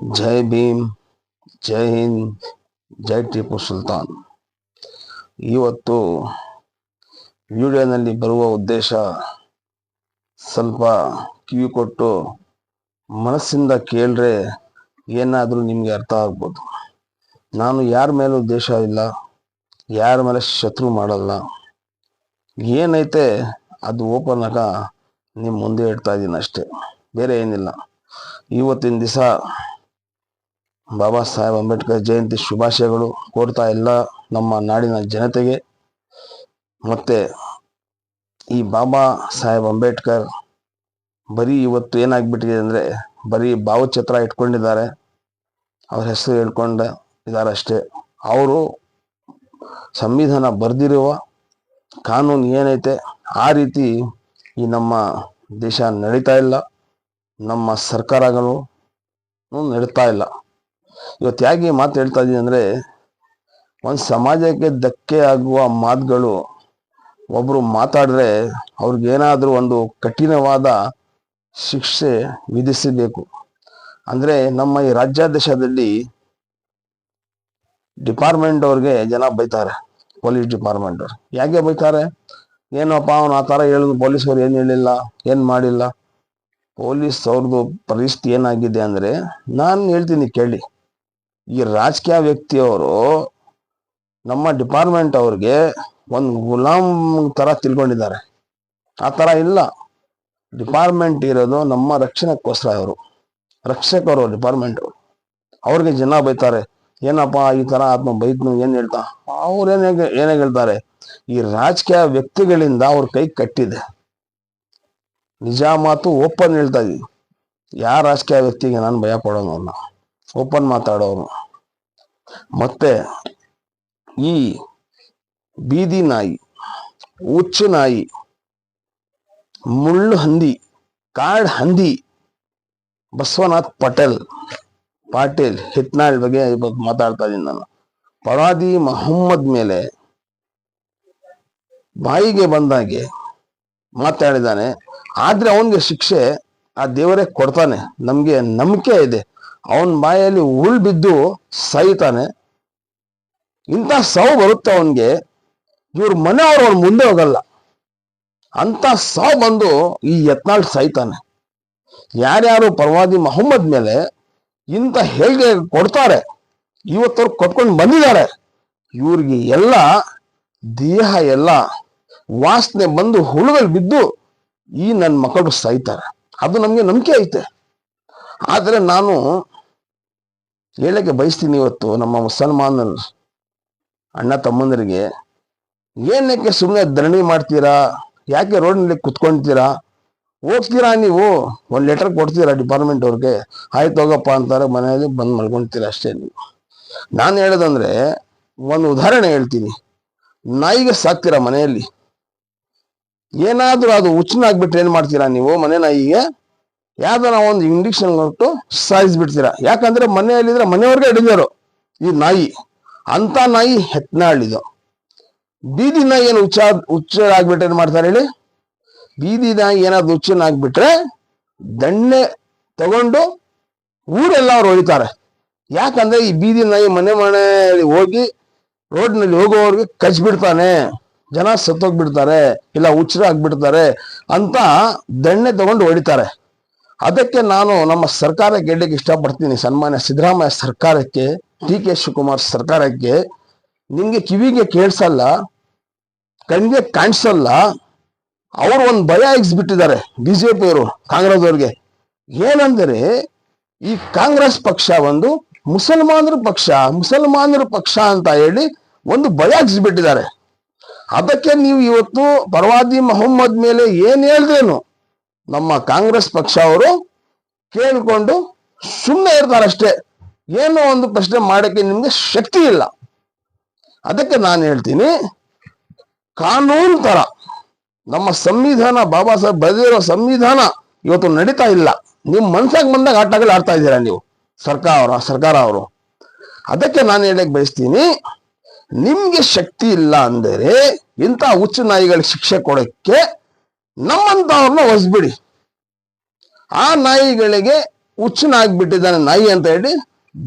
ಜೈ ಭೀಮ್, ಜೈ ಹಿಂದ್, ಜೈ ಟಿಪ್ಪು ಸುಲ್ತಾನ್. ಇವತ್ತು ವಿಡಿಯೋನಲ್ಲಿ ಬರುವ ಉದ್ದೇಶ ಸ್ವಲ್ಪ ಕಿವಿ ಕೊಟ್ಟು ಮನಸ್ಸಿಂದ ಕೇಳ್ರೆ ಏನಾದರೂ ನಿಮಗೆ ಅರ್ಥ ಆಗ್ಬೋದು. ನಾನು ಯಾರ ಮೇಲೂ ಉದ್ದೇಶ ಇಲ್ಲ, ಯಾರ ಮೇಲೆ ಶತ್ರು ಮಾಡಲ್ಲ, ಏನೈತೆ ಅದು ಓಪನ್ ಆಗ ನಿಮ್ಮ ಮುಂದೆ ಇಡ್ತಾ ಇದ್ದೀನಿ ಅಷ್ಟೇ ಬೇರೆ ಏನಿಲ್ಲ. ಇವತ್ತಿನ ದಿವಸ ಬಾಬಾ ಸಾಹೇಬ್ ಅಂಬೇಡ್ಕರ್ ಜಯಂತಿ ಶುಭಾಶಯಗಳು ಕೋರ್ತಾ ಎಲ್ಲ ನಮ್ಮ ನಾಡಿನ ಜನತೆಗೆ. ಮತ್ತು ಈ ಬಾಬಾ ಸಾಹೇಬ್ ಅಂಬೇಡ್ಕರ್ ಬರೀ ಇವತ್ತು ಏನಾಗ್ಬಿಟ್ಟಿದೆ ಅಂದರೆ ಬರೀ ಭಾವಚಿತ್ರ ಇಟ್ಕೊಂಡಿದ್ದಾರೆ. ಅವ್ರ ಹೆಸರು ಹೇಳ್ಕೊಂಡು ಇದ್ದಾರೆ ಅಷ್ಟೇ. ಅವರು ಸಂವಿಧಾನ ಬರೆದಿರುವ ಕಾನೂನು ಏನೈತೆ ಆ ರೀತಿ ಈ ನಮ್ಮ ದೇಶ ನಡೀತಾ ಇಲ್ಲ. ನಮ್ಮ ಸರ್ಕಾರಗಳು ನಡೀತಾ ಇಲ್ಲ. ಇವತ್ತು ತ್ಯಾಗಿ ಮಾತು ಹೇಳ್ತಾ ಇದ್ದೀನಿ ಅಂದ್ರೆ, ಒಂದು ಸಮಾಜಕ್ಕೆ ಧಕ್ಕೆ ಆಗುವ ಮಾತುಗಳು ಒಬ್ರು ಮಾತಾಡಿದ್ರೆ ಅವ್ರಿಗೇನಾದರೂ ಒಂದು ಕಠಿಣವಾದ ಶಿಕ್ಷೆ ವಿಧಿಸಬೇಕು. ಅಂದ್ರೆ ನಮ್ಮ ಈ ರಾಜ್ಯಾದೇಶದಲ್ಲಿ ಡಿಪಾರ್ಟ್ಮೆಂಟ್ ಅವ್ರಿಗೆ ಜನ ಬೈತಾರೆ, ಪೊಲೀಸ್ ಡಿಪಾರ್ಟ್ಮೆಂಟ್ ಅವ್ರು. ಯಾಕೆ ಬೈತಾರೆ? ಏನಪ್ಪ ಅವನು ಆ ಥರ ಹೇಳಿದ್ರು ಪೊಲೀಸ್ ಅವ್ರು ಏನು ಹೇಳಿಲ್ಲ, ಏನು ಮಾಡಿಲ್ಲ? ಪೊಲೀಸ್ ಅವ್ರದ್ದು ಪರಿಸ್ಥಿತಿ ಏನಾಗಿದೆ ಅಂದ್ರೆ, ನಾನು ಹೇಳ್ತೀನಿ ಕೇಳಿ. ಈ ರಾಜಕೀಯ ವ್ಯಕ್ತಿಯವರು ನಮ್ಮ ಡಿಪಾರ್ಟ್ಮೆಂಟ್ ಅವ್ರಿಗೆ ಒಂದು ಗುಲಾಮ್ ತರ ತಿಳ್ಕೊಂಡಿದ್ದಾರೆ. ಆ ತರ ಇಲ್ಲ. ಡಿಪಾರ್ಟ್ಮೆಂಟ್ ಇರೋದು ನಮ್ಮ ರಕ್ಷಣೆಗೋಸ್ಕರ ಅವರು ರಕ್ಷಕರು ಡಿಪಾರ್ಟ್ಮೆಂಟ್ ಅವರು. ಅವ್ರಿಗೆ ಜನ ಬೈತಾರೆ. ಏನಪ್ಪ ಈ ತರ ಆತ್ಮ ಬೈದ್ನು, ಏನು ಹೇಳ್ತಾ? ಅವ್ರು ಏನೇ ಏನೇ ಹೇಳ್ತಾರೆ? ಈ ರಾಜಕೀಯ ವ್ಯಕ್ತಿಗಳಿಂದ ಅವ್ರ ಕೈ ಕಟ್ಟಿದೆ. ನಿಜ ಮಾತು ಓಪನ್ ಹೇಳ್ತಾ ಇದೀವಿ ಯಾವ ರಾಜಕೀಯ ವ್ಯಕ್ತಿಗೆ ನಾನು ಭಯ ಪಡೋನು ಓಪನ್ ಮಾತಾಡೋನು. ಮತ್ತೆ ಈ ಬೀದಿ ನಾಯಿ, ಹುಚ್ಚು ನಾಯಿ, ಮುಳ್ಳು ಹಂದಿ, ಕಾಡ್ ಹಂದಿ, ಬಸವನಾಥ್ ಪಟೇಲ್, ಪಾಟೀಲ್, ಹಿಟ್ನಾಳ್ ಬಗ್ಗೆ ಮಾತಾಡ್ತಾ ಇದ್ದೀನಿ ನಾನು. ಪರಾದಿ ಮೊಹಮ್ಮದ್ ಮೇಲೆ ಬಾಯಿಗೆ ಬಂದಾಗೆ ಮಾತಾಡಿದಾನೆ. ಆದ್ರೆ ಅವನಿಗೆ ಶಿಕ್ಷೆ ಆ ದೇವರೇ ಕೊಡ್ತಾನೆ. ನಮ್ಗೆ ನಂಬಿಕೆ ಇದೆ. ಅವನ್ ಬಾಯಲ್ಲಿ ಉಳ್ ಬಿದ್ದು ಸಾಯ್ತಾನೆ. ಇಂಥ ಸಾವು ಬರುತ್ತೆ ಅವನಿಗೆ. ಇವ್ರ ಮನೆಯವರು ಅವ್ರ ಮುಂದೆ ಹೋಗಲ್ಲ. ಅಂತ ಸಾವು ಬಂದು ಈ ಯತ್ನಾಳ್ ಸಾಯ್ತಾನೆ. ಯಾರ್ಯಾರು ಪರವಾದಿ ಮೊಹಮ್ಮದ್ ಮೇಲೆ ಇಂಥ ಹೇಳಿಗೆ ಕೊಡ್ತಾರೆ ಇವತ್ತವ್ರು ಕೊಟ್ಕೊಂಡು ಬಂದಿದ್ದಾರೆ, ಇವ್ರಿಗೆ ಎಲ್ಲ ದೇಹ, ಎಲ್ಲ ವಾಸನೆ ಬಂದು ಹುಳುಗಳು ಬಿದ್ದು ಈ ನನ್ನ ಮಕ್ಕಳು ಸಾಯ್ತಾರೆ. ಅದು ನಮ್ಗೆ ನಂಬಿಕೆ ಐತೆ. ಆದ್ರೆ ನಾನು ಹೇಳಕ್ಕೆ ಬಯಸ್ತೀನಿ ಇವತ್ತು ನಮ್ಮ ಮುಸಲ್ಮಾನ ಅಣ್ಣ ತಮ್ಮಂದರಿಗೆ, ಏನಕ್ಕೆ ಸುಮ್ಮನೆ ಧರಣಿ ಮಾಡ್ತೀರಾ? ಯಾಕೆ ರೋಡ್ನಲ್ಲಿ ಕುತ್ಕೊಂತೀರಾ ಹೋಗ್ತೀರಾ ನೀವು? ಒಂದು ಲೆಟರ್ ಕೊಡ್ತೀರಾ ಡಿಪಾರ್ಟ್ಮೆಂಟ್ ಅವ್ರಿಗೆ? ಆಯ್ತು ಹೋಗಪ್ಪ ಅಂತಾರೆ, ಮನೆಯಲ್ಲಿ ಬಂದು ಮಲ್ಕೊಳ್ತೀರಾ ಅಷ್ಟೇ ನೀವು. ನಾನು ಹೇಳೋದಂದ್ರೆ, ಒಂದು ಉದಾಹರಣೆ ಹೇಳ್ತೀನಿ. ನಾಯಿಗೆ ಸಾಕ್ತೀರಾ ಮನೆಯಲ್ಲಿ? ಏನಾದರೂ ಅದು ಹುಚ್ಚನಾಗ್ಬಿಟ್ರೆ ಏನು ಮಾಡ್ತೀರಾ ನೀವು ಮನೆ ನಾಯಿಗೆ? ಯಾವ್ದಾರ ಒಂದು ಇಂಡಿಕ್ಷನ್ ಕೊಟ್ಟು ಸಾಯಿಸ್ಬಿಡ್ತೀರಾ ಯಾಕಂದ್ರೆ ಮನೆಯಲ್ಲಿದ್ರೆ ಮನೆಯವ್ರಿಗೆ ಹಿಡಿದರು ಈ ನಾಯಿ, ಅಂತ ನಾಯಿ ಹೆತ್ನಾಳಿದು ಬೀದಿ ನಾಯಿ ಏನು ಹುಚ್ಚ ಹುಚ್ಚ ಆಗ್ಬಿಟ್ರೆ ಏನ್ ಮಾಡ್ತಾರೆ ಹೇಳಿ? ಬೀದಿ ನಾಯಿ ಏನಾದ್ರು ಹುಚ್ಚನಾಗ್ಬಿಟ್ರೆ ದಣ್ಣೆ ತಗೊಂಡು ಊರೆಲ್ಲ ಅವ್ರು ಹೊಡಿತಾರೆ ಯಾಕಂದ್ರೆ ಈ ಬೀದಿ ನಾಯಿ ಮನೆ ಮನೆಯಲ್ಲಿ ಹೋಗಿ ರೋಡ್ನಲ್ಲಿ ಹೋಗೋವ್ರಿಗೆ ಕಚ್ಬಿಡ್ತಾನೆ. ಜನ ಸತ್ತೋಗ್ಬಿಡ್ತಾರೆ. ಇಲ್ಲ ಹುಚ್ಚರಾಗ್ಬಿಡ್ತಾರೆ ಅಂತ ದಣ್ಣೆ ತಗೊಂಡು ಹೊಡಿತಾರೆ ಅದಕ್ಕೆ ನಾನು ನಮ್ಮ ಸರ್ಕಾರ ಗೆಡ್ಡೆಗೆ ಇಷ್ಟಪಡ್ತೀನಿ. ಸನ್ಮಾನ್ಯ ಸಿದ್ದರಾಮಯ್ಯ ಸರ್ಕಾರಕ್ಕೆ ಡಿ ಕೆ ಶಿವಕುಮಾರ್ ಸರ್ಕಾರಕ್ಕೆ. ನಿಮಗೆ ಕಿವಿಗೆ ಕೇಳಿಸಲ್ಲ, ಕಣ್ಗೆ ಕಾಣಿಸಲ್ಲ. ಅವರು ಒಂದು ಭಯ ಎಗ್ಸ್ಬಿಟ್ಟಿದ್ದಾರೆ ಬಿ ಜೆ ಅವರು ಕಾಂಗ್ರೆಸ್ ಅವ್ರಿಗೆ ಏನಂದರೆ, ಈ ಕಾಂಗ್ರೆಸ್ ಪಕ್ಷ ಒಂದು ಮುಸಲ್ಮಾನರ ಪಕ್ಷ ಮುಸಲ್ಮಾನರ ಪಕ್ಷ ಅಂತ ಹೇಳಿ ಒಂದು ಭಯ ಎಗ್ಸ್ಬಿಟ್ಟಿದ್ದಾರೆ. ಅದಕ್ಕೆ ನೀವು ಇವತ್ತು ಪರ್ವಾದಿ ಮೊಹಮ್ಮದ್ ಮೇಲೆ ಏನು ಹೇಳಿದ್ರೇನು? ನಮ್ಮ ಕಾಂಗ್ರೆಸ್ ಪಕ್ಷ ಅವರು ಕೇಳಿಕೊಂಡು ಸುಮ್ಮನೆ ಇರ್ತಾರಷ್ಟೇ ಏನೋ ಒಂದು ಪ್ರಶ್ನೆ ಮಾಡೋಕ್ಕೆ ನಿಮಗೆ ಶಕ್ತಿ ಇಲ್ಲ. ಅದಕ್ಕೆ ನಾನು ಹೇಳ್ತೀನಿ, ಕಾನೂನು ತರ, ನಮ್ಮ ಸಂವಿಧಾನ, ಬಾಬಾ ಸಾಹೇಬ್ ಬರೆದಿರೋ ಸಂವಿಧಾನ ಇವತ್ತು ನಡೀತಾ ಇಲ್ಲ. ನಿಮ್ಮ ಮನ್ಸಾಗ ಬಂದಾಗ ಆಟಗಳು ಆಡ್ತಾ ಇದ್ದೀರಾ ನೀವು? ಸರ್ಕಾರ ಸರ್ಕಾರ ಅವರು. ಅದಕ್ಕೆ ನಾನು ಹೇಳಕ್ ಬಯಸ್ತೀನಿ, ನಿಮ್ಗೆ ಶಕ್ತಿ ಇಲ್ಲ ಅಂದರೆ ಇಂಥ ಹುಚ್ಚು ನಾಯಿಗಳಿಗೆ ಶಿಕ್ಷೆ ಕೊಡಕ್ಕೆ ನಮ್ಮಂತವ್ರನ್ನ ಹೊಸ್ಬಿಡಿ ಆ ನಾಯಿಗಳಿಗೆ ಹುಚ್ಚನಾಗ್ಬಿಟ್ಟಿದ್ದಾನೆ ನಾಯಿ ಅಂತ ಹೇಳಿ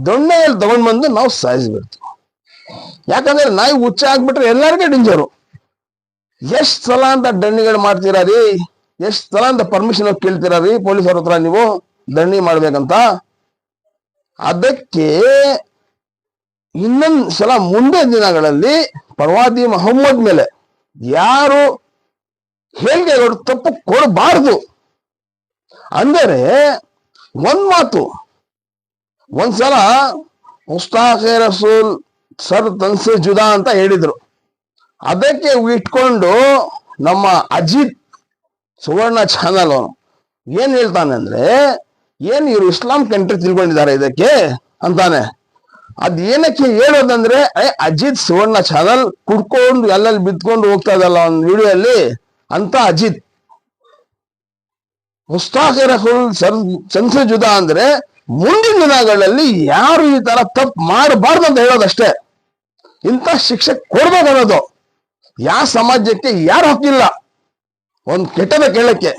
ದೊಣ್ಣೆಯಲ್ಲಿ ತಗೊಂಡ್ ಬಂದು ನಾವು ಸಾಯಿಸ್ಬಿಡ್ತೀವಿ. ಯಾಕಂದ್ರೆ ನಾಯಿ ಹುಚ್ಚ ಆಗ್ಬಿಟ್ರೆ ಎಲ್ಲರಿಗೂ ಡೇಂಜರು. ಎಷ್ಟ್ ಸಲ ಅಂತ ದಣ್ಣಿಗಳು ಮಾಡ್ತೀರಾ ರೀ? ಎಷ್ಟ್ ಸಲ ಅಂತ ಪರ್ಮಿಷನ್ ಕೇಳ್ತೀರಾ ರೀ ಪೊಲೀಸರ ಹತ್ರ ನೀವು? ದಣ್ಣಿ ಮಾಡ್ಬೇಕಂತ? ಅದಕ್ಕೆ ಇನ್ನೊಂದ್ ಸಲ ಮುಂದೆ ದಿನಗಳಲ್ಲಿ ಪರ್ವಾದಿ ಮೊಹಮ್ಮದ್ ಮೇಲೆ ಯಾರು ಹೇಳಿಕೆಗಳು ತಪ್ಪು ಕೊಡಬಾರದು? ಅಂದರೆ ಒಂದ್ ಮಾತು. ಒಂದ್ಸಲ ಮುಸ್ತಾಖೆ ರಸೂಲ್ ಸರ್ ತನ್ಸೆ ಜುದಾ ಅಂತ ಹೇಳಿದ್ರು. ಅದಕ್ಕೆ ಇಟ್ಕೊಂಡು ನಮ್ಮ ಅಜಿತ್ ಸುವರ್ಣ ಚಾನಲ್ ಅವನು ಏನ್ ಹೇಳ್ತಾನೆ ಅಂದ್ರೆ, ಏನ್ ಇವರು ಇಸ್ಲಾಂ ಕಂಟ್ರಿ ತಿಳ್ಕೊಂಡಿದ್ದಾರೆ ಇದಕ್ಕೆ ಅಂತಾನೆ. ಅದ್ ಏನಕ್ಕೆ ಹೇಳೋದಂದ್ರೆ ಅಜಿತ್ ಸುವರ್ಣ ಚಾನಲ್ ಕುಡ್ಕೊಂಡು ಎಲ್ಲೆಲ್ಲಿ ಬಿದ್ಕೊಂಡು ಹೋಗ್ತಾ ಇದಲ್ಲ ಒಂದು ವಿಡಿಯೋ ಅಲ್ಲಿ? ಅಂತ ಅಜಿತ್. ಮುಸ್ತಾಕಿರ ರಸೂಲ್ ಜುದ ಅಂದ್ರೆ ಮುಂದಿನ ದಿನಗಳಲ್ಲಿ ಯಾರು ಈ ತರ ತಪ್ಪು ಮಾಡಬಾರ್ದು ಅಂತ ಹೇಳೋದಷ್ಟೇ. ಇಂಥ ಶಿಕ್ಷೆ ಕೊಡ್ಬೇಕು ಅನ್ನೋದು ಯಾವ ಸಮಾಜಕ್ಕೆ ಯಾರು ಹಕ್ಕಿಲ್ಲ. ಒಂದು ಕೆಟ್ಟದ ಕೇಳಕ್ಕೆ.